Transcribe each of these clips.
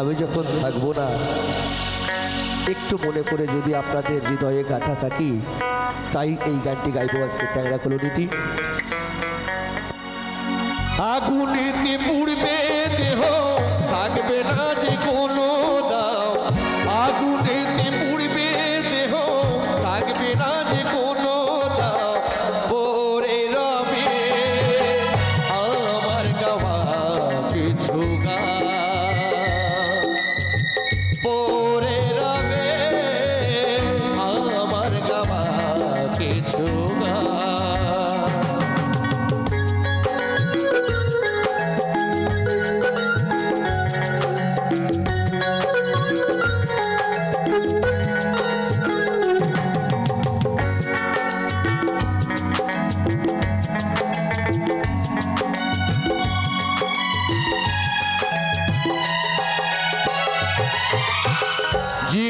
আমি যখন থাকব না, একটু মনে করে যদি আপনাদের হৃদয়ে গাথা থাকি, তাই এই গানটি গাইব আজকে ট্যাংরা কলোনিটি আগুনেতে পূর্বে দেহ, থাকবে না যে কোনো দাও। আগুনেতে পুড়বে দেহ, থাকবে না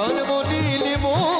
জন্ম নিলে মরতে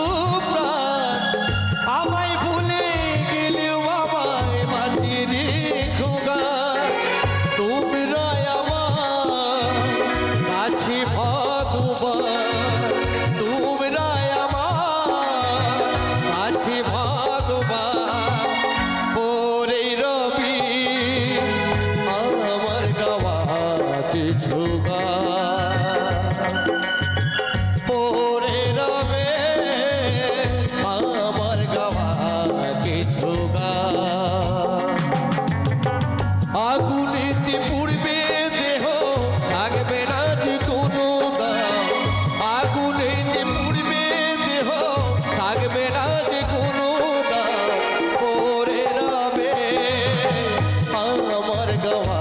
আমার গওয়া